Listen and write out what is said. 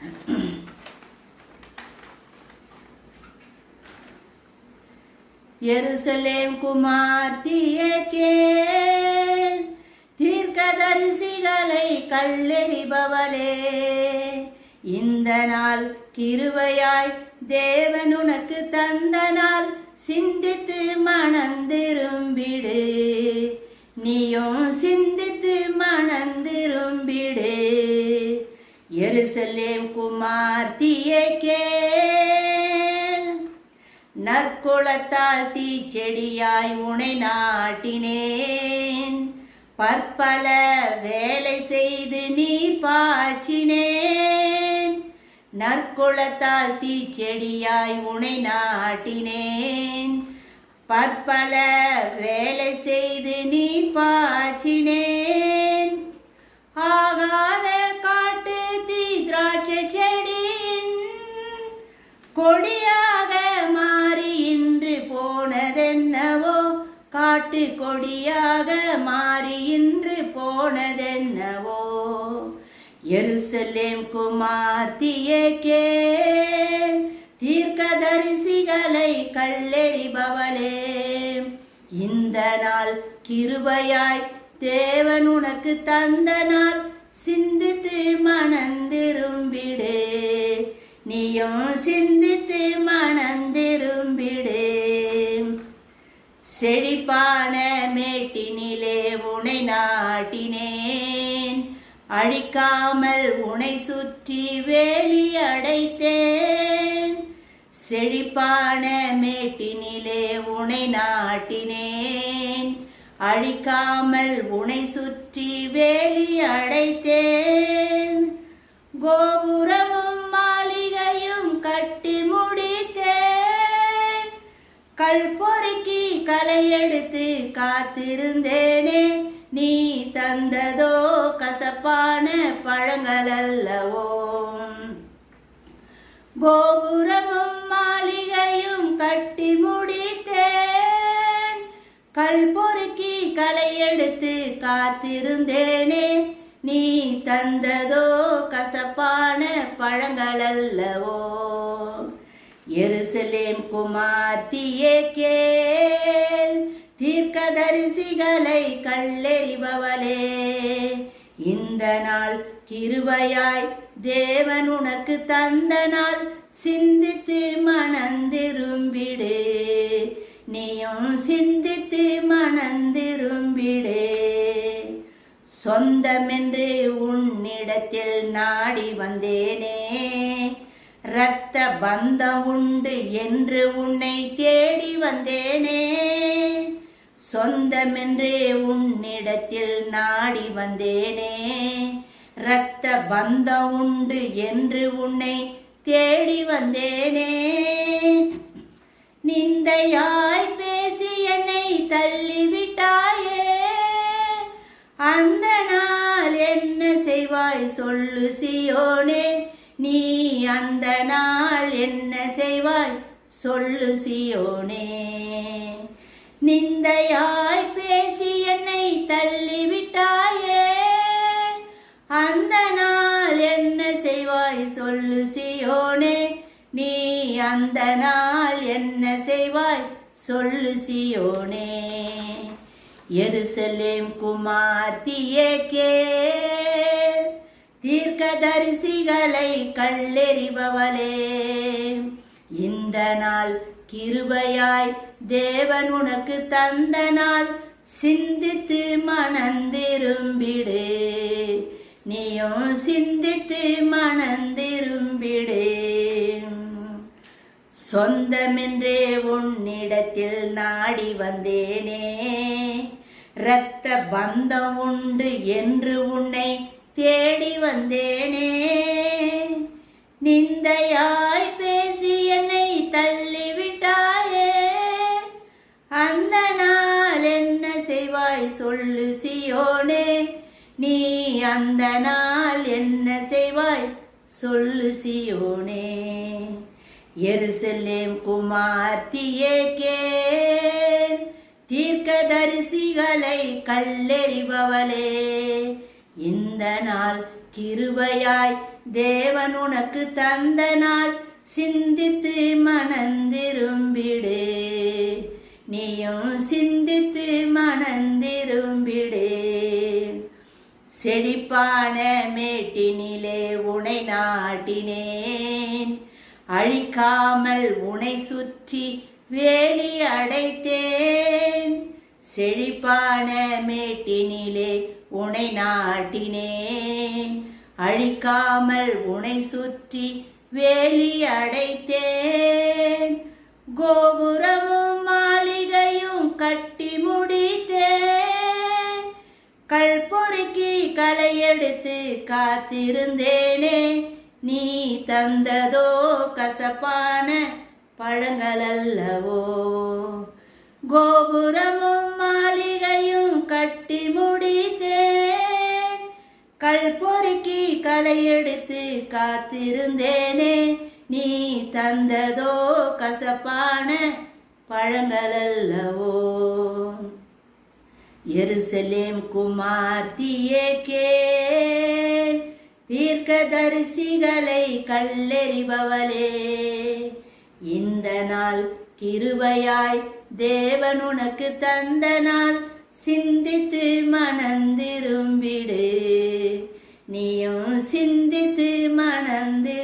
எருசலேம் குமார்த்தியே கேள் தீர்க்கதரிசிகளை கல்லெறிபவளே இந்த நாள் கிருவையாய் தேவன் உனக்கு தந்த நாள் சிந்தித்து மணந்திரும்பிடு. நீயும் சிந்தி செல்லேம் குமார்த்தியே கேள் நற்குலத்தால் தீச்செடியாய் உனை நாட்டினேன். பற்பல வேலை செய்து நீ பாய்ச்சினேன். நற்குலத்தால் தீச்செடியாய் உனை நாட்டினேன். பற்பல வேலை செய்து நீ பாய்ச்சினேன். ஆக கொடியாக மாறி இன்று போனதென்னவோ? காட்டு கொடியாக மாறி இன்று போனதென்னவோ? எருசலேம் குமார்த்தியே தீர்க்க தீர்க்கதரிசிகளை கல்லெறிபவளே. இந்த நாள் கிருபையாய் தேவன் உனக்கு தந்த நாள். சிந்தித்து மணந்திரும்பிடு நீயும் சிந்தித்து மணந்திரும்பிடு. செழிப்பான மேட்டினிலே உனை நாட்டினேன். அழிக்காமல் உனை சுற்றி வேலி அடைத்தேன். செழிப்பான மேட்டினிலே உனை நாட்டினேன். அழிக்காமல் உனை சுற்றி வேலி அடைத்தேன். கோபுரமும் கல் பொறுக்கி களை எடுத்து காத்திருந்தேனே. நீ தந்ததோ கசப்பான பழங்கள் அல்லவோ கோபுரமும் மாளிகையும் கட்டி முடித்தேன். கல் பொறுக்கி களை எடுத்து காத்திருந்தேனே. நீ தந்ததோ கசப்பான பழங்கள் அல்லவோ எருசலேம் குமார்த்தியே கேள் தீர்க்கதரிசிகளை கல்லெறிபவளே. இந்த நாள் கிருபையாய் தேவன் உனக்கு தந்த நாள் சிந்தித்து மணந்திரும்பிடு நீயும் சிந்தித்து மணந்திரும்பிடு சொந்தமென்று உன்னிடத்தில் நாடி வந்தேனே. இரத்த பந்தம் உண்டு என்று உன்னை தேடி வந்தேனே. சொந்தமென்று உன்னிடத்தில் நாடி வந்தேனே. இரத்த பந்தம் உண்டு என்று உன்னை தேடி வந்தேனே. நிந்தையாய் பேசி என்னை தள்ளிவிட்டாயே. அந்த நாள் என்ன செய்வாய் சொல்லு சியோனே. நீ அந்த நாள் என்ன செய்வாய்? சொல்லு சியோனே. நிந்தையாய் பேசி என்னை தள்ளிவிட்டாயே. அந்த நாள் என்ன செய்வாய்? சொல்லு சியோனே. நீ அந்த நாள் என்ன செய்வாய்? சொல்லு சியோனே. எருசலேம் குமார்த்தியே கே. சிகளை கல்லெறிபவளே. இந்த நாள் கிருபையாய் தேவன் உனக்கு தந்த நாள் சிந்தித்து மணந்திரும்பிடு நீயும் சிந்தித்து மணந்திரும்பிடு சொந்தமென்றே உன்னிடத்தில் நாடி வந்தேனே. இரத்த பந்தம் உண்டு என்று உன்னை தேடி வந்தேனே. நிந்தையாய் பேசி என்னை தள்ளிவிட்டாயே. அந்த நாள் என்ன செய்வாய் சொல்லு சியோனே. நீ அந்த நாள் என்ன செய்வாய் சொல்லு சியோனே. எருசலேம் குமார்த்தியே கேள். தீர்க்கதரிசிகளை கல்லெறிபவளே. இந்த நாள் கிருபையாய் தேவன் உனக்கு தந்த நாள். சிந்தித்து மனந்திரும்பிடு. நீயும் சிந்தித்து மனந்திரும்பிடு. செழிப்பான மேட்டினிலே உனை நாட்டினேன். அழிக்காமல் உனை சுற்றி வேலி அடைத்தேன். செழிப்பான மேட்டினிலே உனை நாட்டினேன். அழிக்காமல் உனை சுற்றி வேலி அடைத்தேன். கோபுரமும் மாளிகையும் கட்டி முடித்தேன். கல் பொறுக்கி களை எடுத்து காத்திருந்தேனே. நீ தந்ததோ கசப்பான பழங்கள் அல்லவோ கோபுரம் எடுத்து காத்திருந்தேனே. நீ தந்ததோ கசப்பான பழங்கள் அல்லவோ எருசலேம் குமார்த்தியே கேள் தீர்க்கதரிசிகளை கல்லெறிபவளே. இந்த நாள் கிருபையாய் தேவன் உனக்கு தந்த நாள் சிந்தித்து மனந்திரும்பிடு. நீயும் சிந்தித்து மணந்து